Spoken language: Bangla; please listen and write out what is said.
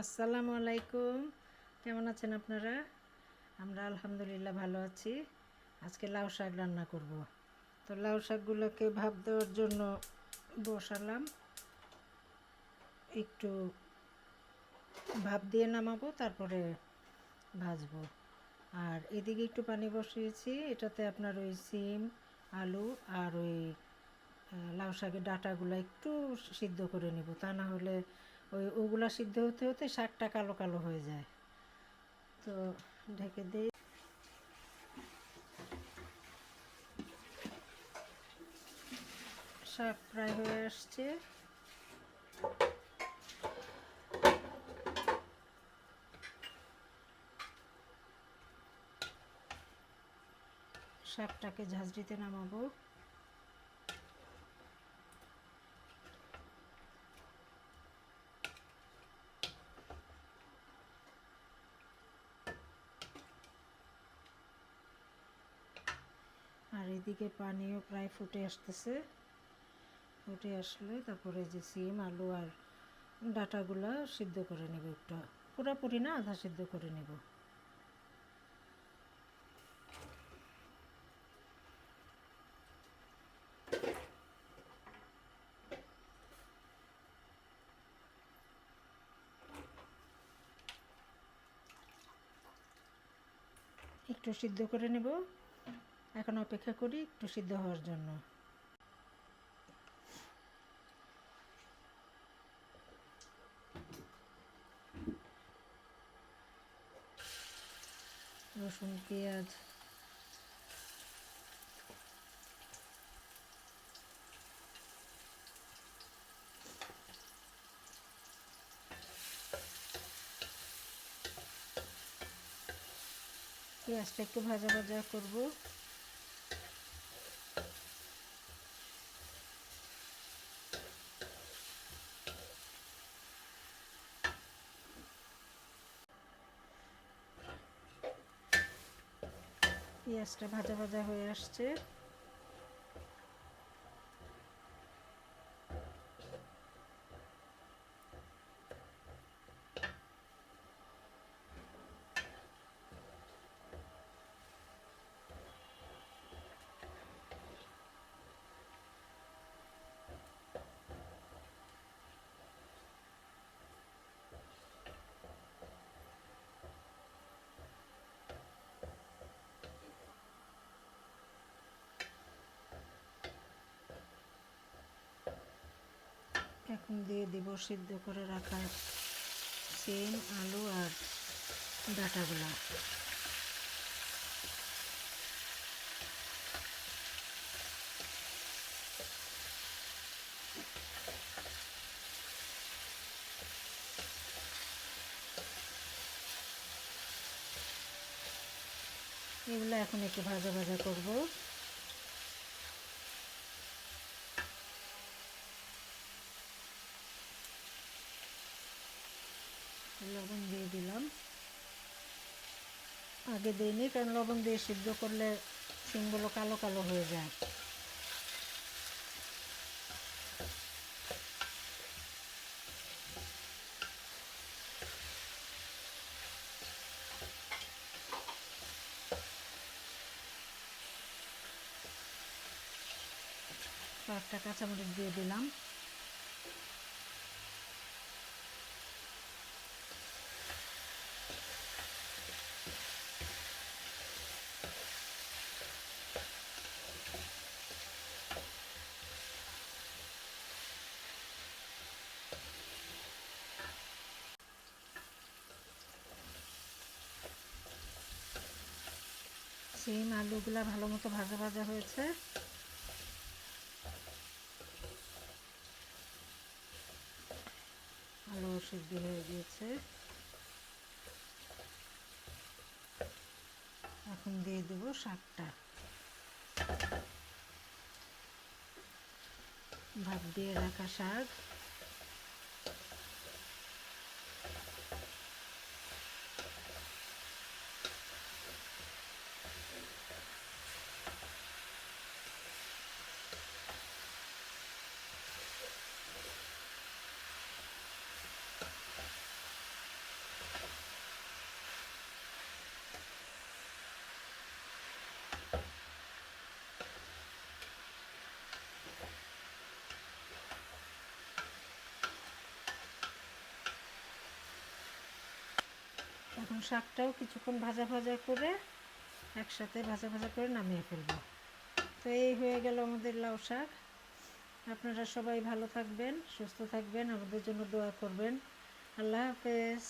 আসসালামু আলাইকুম। কেমন আছেন আপনারা? আমরা আলহামদুলিল্লাহ ভালো আছি। আজকে লাউ শাক রান্না করব। তো লাউ শাকগুলোকে ভাপ দেওয়ার জন্য বসালাম। একটু ভাপ দিয়ে নামাবো, তারপরে ভাজবো। আর এদিকে একটু পানি বসিয়েছি। এটাতে আপনার ওই সিম, আলু আর ওই লাউ শাকের ডাঁটাগুলো একটু সিদ্ধ করে নিব। তা না হলে ওই ওগুলা সিদ্ধ হতে হতে শাকটা কালো কালো হয়ে যায়। তো ঢেকে দিই। শাক প্রায় হয়ে আসছে। শাকটাকে ঝাঁঝরিতে নামাবো আর এদিকে পানিও প্রায় ফুটে আসতেছে। ফুটে আসলে তারপরে যে সিম, আলু আর ডাটাগুলো সিদ্ধ করে নেব একটু। পুরোপুরি না, আধা সিদ্ধ করে নেব। একটু সিদ্ধ করে নেব। এখন অপেক্ষা করি একটু সিদ্ধ হওয়ার জন্য। রসুন পেঁয়াজ। পেঁয়াজটা একটু ভাজা ভাজা করব। পেঁয়াজটা ভাজা ভাজা হয়ে আসছে। এখন দিয়ে দিব সিদ্ধ করে রাখা সিম, আলু আর ডাটাগুলা। এগুলো এখন একটু ভাজা ভাজা করব। লবণ দিয়ে দিলাম। আগে দিইনি কারণ লবণ দিয়ে সিদ্ধ করলে সিমগুলো কালো কালো হয়ে যায়। কয়েকটা কাঁচামরিচ দিয়ে দিলাম। সিম, আলুগুলা ভালো মতো ভাজা ভাজা হয়েছে। আলু সিদ্ধ হয়ে গিয়েছে। এখন দিয়ে দেবো শাকটা। ভাত দিয়ে রাখা শাক। এখন শাকটাও কিছুক্ষণ ভাজা ভাজা করে একসাথে ভাজা ভাজা করে নামিয়ে ফেলব। তো এই হয়ে গেল আমাদের লাউ শাক। আপনারা সবাই ভালো থাকবেন, সুস্থ থাকবেন, আমাদের জন্য দোয়া করবেন। আল্লাহ হাফেজ।